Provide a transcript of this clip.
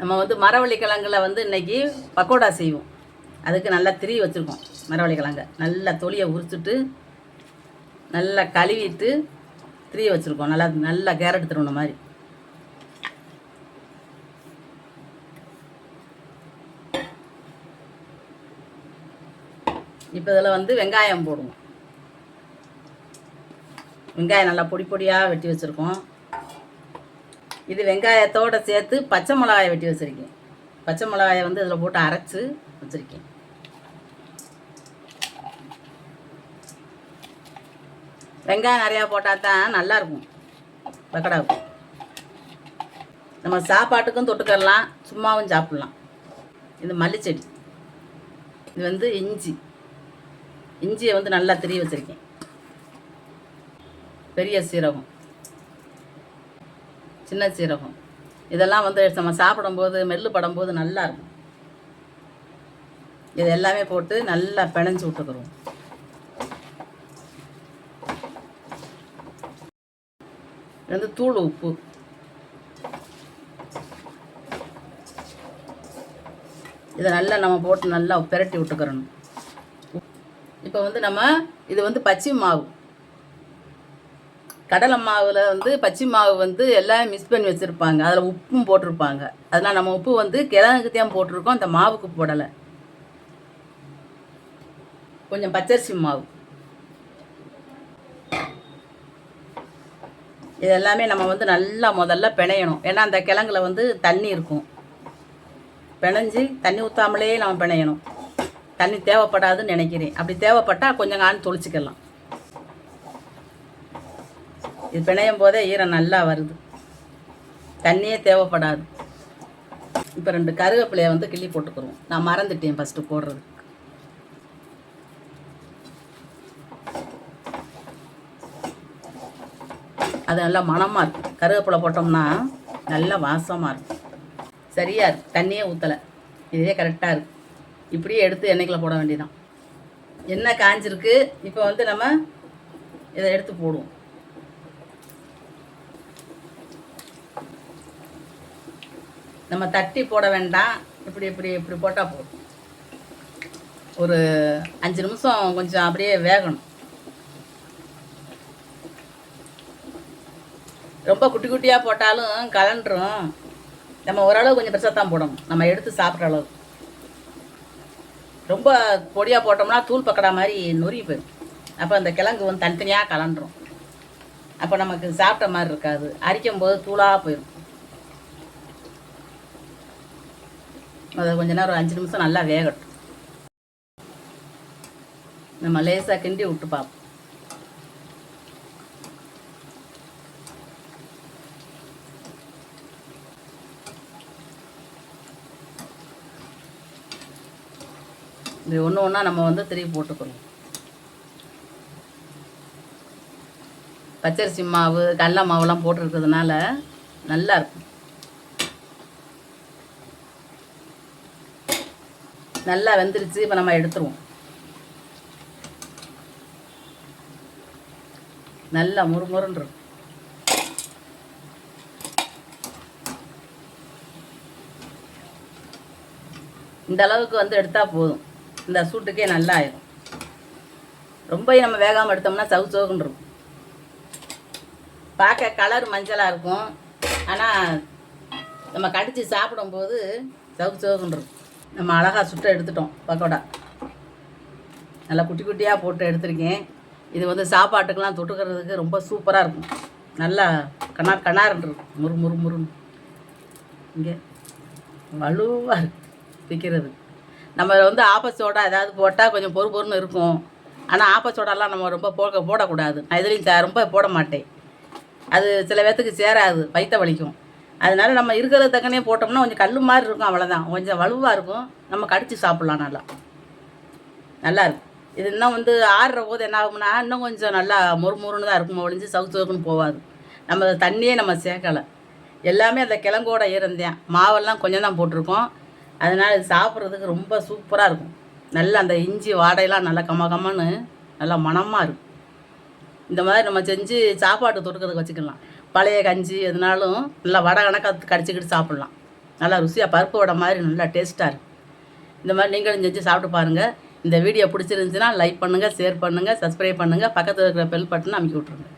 நம்ம வந்து மரவள்ளி கிழங்குல வந்து இன்னைக்கு பக்கோடா செய்வோம். அதுக்கு நல்லா திரி வச்சுருக்கோம் மரவள்ளி கிழங்க நல்லா தொலியை உரிச்சிட்டு நல்லா கழுவிட்டு திரிய வச்சுருக்கோம். நல்லா நல்லா கேரட் திருவண்ண மாதிரி. இப்போ இதில் வந்து வெங்காயம் போடுவோம். வெங்காயம் நல்லா பொடி பொடியாக வெட்டி வச்சுருக்கோம். இது வெங்காயத்தோடு சேர்த்து பச்சை மிளகாயை வெட்டி வச்சுருக்கேன். பச்சை மிளகாயை வந்து இதில் போட்டு அரைச்சி வச்சுருக்கேன். வெங்காயம் நிறையா போட்டால் தான் நல்லாயிருக்கும் பக்கடாவுக்கு நம்ம சாப்பாட்டுக்கும் தொட்டுக்கரலாம் சும்மாவும் சாப்பிட்லாம். இது மல்லிச்செடி. இது வந்து இஞ்சி. இஞ்சியை வந்து நல்லா திரிய வச்சுருக்கேன். பெரிய சீரகம். சின்ன சீரகம். இதெல்லாம் வந்து நம்ம சாப்பிடும்போது மெல்லு படும்போது நல்லா இருக்கும். இது எல்லாமே போட்டு நல்லா பிணைஞ்சு விட்டுக்கிறோம். வந்து தூள் உப்பு. இதை நல்லா நம்ம போட்டு நல்லா பிரட்டி விட்டுக்கிறணும். இப்போ வந்து நம்ம இது வந்து பச்சை மாவு. கடலை மாவில் வந்து பச்சை மாவு வந்து எல்லாம் மிக்ஸ் பண்ணி வச்சுருப்பாங்க. அதில் உப்பும் போட்டிருப்பாங்க. அதனால் நம்ம உப்பு வந்து கிழங்குக்கு தான் போட்டிருக்கோம். அந்த மாவுக்கு போடலை. கொஞ்சம் பச்சரிசி மாவு. இது எல்லாமே நம்ம வந்து நல்லா முதல்ல பிணையணும். ஏன்னா அந்த கிழங்குல வந்து தண்ணி இருக்கும். பிணைஞ்சு தண்ணி ஊற்றாமலே நம்ம பிணையணும். தண்ணி தேவைப்படாதுன்னு நினைக்கிறேன். அப்படி தேவைப்பட்டால் கொஞ்சம் காண் தொளிச்சிக்கலாம். இது பிணையும் போதே ஈரம் நல்லா வருது. தண்ணியே தேவைப்படாது. இப்போ ரெண்டு கருவேப்பிலையை வந்து கிள்ளி போட்டுக்கிறோம் நான் மறந்துட்டேன் ஃபஸ்ட்டு போடுறது. அது நல்லா மணமாக இருக்கும் கருவேப்பிலை போட்டோம்னா நல்லா வாசமாக இருக்கும் சரியாக இருக்குது தண்ணியே ஊற்றலை இதே கரெக்டாக இருக்குது இப்படியே எடுத்து எண்ணெய்க்குள்ள போட வேண்டியதான் எண்ணெய் காஞ்சிருக்கு. இப்போ வந்து நம்ம இதை எடுத்து போடுவோம். நம்ம தட்டி போட வேண்டாம். இப்படி இப்படி இப்படி போட்டால் போதும். ஒரு அஞ்சு நிமிஷம் கொஞ்சம் அப்படியே வேகணும். ரொம்ப குட்டி குட்டியாக போட்டாலும் கலண்டுரும் நம்ம ஓரளவு கொஞ்சம் பெருசாக தான் போடணும். நம்ம எடுத்து சாப்பிட்ற அளவு. ரொம்ப பொடியாக போட்டோம்னா தூள் பக்கடா மாதிரி நொறி போயிடும். அப்போ அந்த கிழங்கு வந்து தனித்தனியாக கலண்டுரும் அப்போ நமக்கு சாப்பிட்ட மாதிரி இருக்காது. அரிக்கும் போது தூளாக போயிடும். அதை கொஞ்ச நேரம் ஒரு அஞ்சு நிமிஷம் நல்லா வேகட்டும். நம்ம லேசாக கிண்டி விட்டு பார்ப்போம். இது ஒன்று ஒன்றா நம்ம வந்து திருப்பி போட்டுக்கணும். பச்சரிசி மாவு கடல மாவுலாம் போட்டிருக்கிறதுனால நல்லா நல்லா வெந்துருச்சு இப்போ நம்ம எடுத்துருவோம். நல்லா முறுமுறுன்னு இருக்கும் இந்த அளவுக்கு வந்து எடுத்தால் போதும். இந்த சூட்டுக்கே நல்லா ஆயிடும் ரொம்ப நம்ம வேகாமல் எடுத்தோம்னா சவு சவுக்குன்னு இருக்கும் பார்க்க கலர் மஞ்சளாக இருக்கும். ஆனால் நம்ம கடித்து சாப்பிடும்போது சவு சவுக்குன்னு இருக்கும் நம்ம அழகாக சுட்ட எடுத்துட்டோம் பக்கோடா. நல்லா குட்டி குட்டியாக போட்டு எடுத்திருக்கேன். இது வந்து சாப்பாட்டுக்கெல்லாம் தொட்டுக்கிறதுக்கு ரொம்ப சூப்பராக இருக்கும். நல்லா கணார் கணார்ன்னு இருக்கும். முறு முறு முறுன்னு. இங்கே வலுவாக இருக்கு விற்கிறது நம்ம வந்து ஆப்பச்சோடா ஏதாவது போட்டால் கொஞ்சம் பொறு பொறுன்னு இருக்கும். ஆனால் ஆப்பச்சோடாலாம் நம்ம ரொம்ப போட போடக்கூடாது. நான் இதுலேயும் ரொம்ப போட மாட்டேன். அது சில பேர்த்துக்கு சேராது வயிற்ற வலிக்கும். அதனால நம்ம இருக்கிறது தக்கனே போட்டோம்னா கொஞ்சம் கல் மாதிரி இருக்கும் அவ்வளோதான் கொஞ்சம் வலுவாக இருக்கும். நம்ம கடிச்சு சாப்பிட்லாம் நல்லா. நல்லா இருக்கும். இது இன்னும் வந்து ஆறுற போது என்ன ஆகும்னா இன்னும் கொஞ்சம் நல்லா முறுமுறுன்னு தான் இருக்கும் ஒழிஞ்சு சவுக்கு சவுக்குன்னு போகாது. நம்ம தண்ணியே நம்ம சேர்க்கலை. எல்லாமே அந்த கிழங்கோட இருந்தேன். மாவெல்லாம் கொஞ்சம் தான் போட்டிருக்கோம். அதனால் இது சாப்பிட்றதுக்கு ரொம்ப சூப்பராக இருக்கும். நல்லா அந்த இஞ்சி வாடையெல்லாம் நல்லா கம்ம கம்மன்னு நல்லா மணமாக இருக்கும். இந்த மாதிரி நம்ம செஞ்சு சாப்பாட்டு தொடுக்கிறதுக்கு வச்சுக்கலாம். பழைய கஞ்சி எதுனாலும் நல்லா வடை கணக்காக கடிச்சிக்கிட்டு சாப்பிட்லாம். நல்லா ருசியாக பருப்பு வடை மாதிரி நல்லா டேஸ்ட்டாக இருக்கும். இந்த மாதிரி நீங்களும் செஞ்சு சாப்பிட்டு பாருங்கள் இந்த வீடியோ பிடிச்சிருந்துச்சுன்னா லைக் பண்ணுங்கள் ஷேர் பண்ணுங்கள் சப்ஸ்கிரைப் பண்ணுங்கள் பக்கத்தில் இருக்கிற பெல் பட்டனை அமைக்கி விட்ருங்க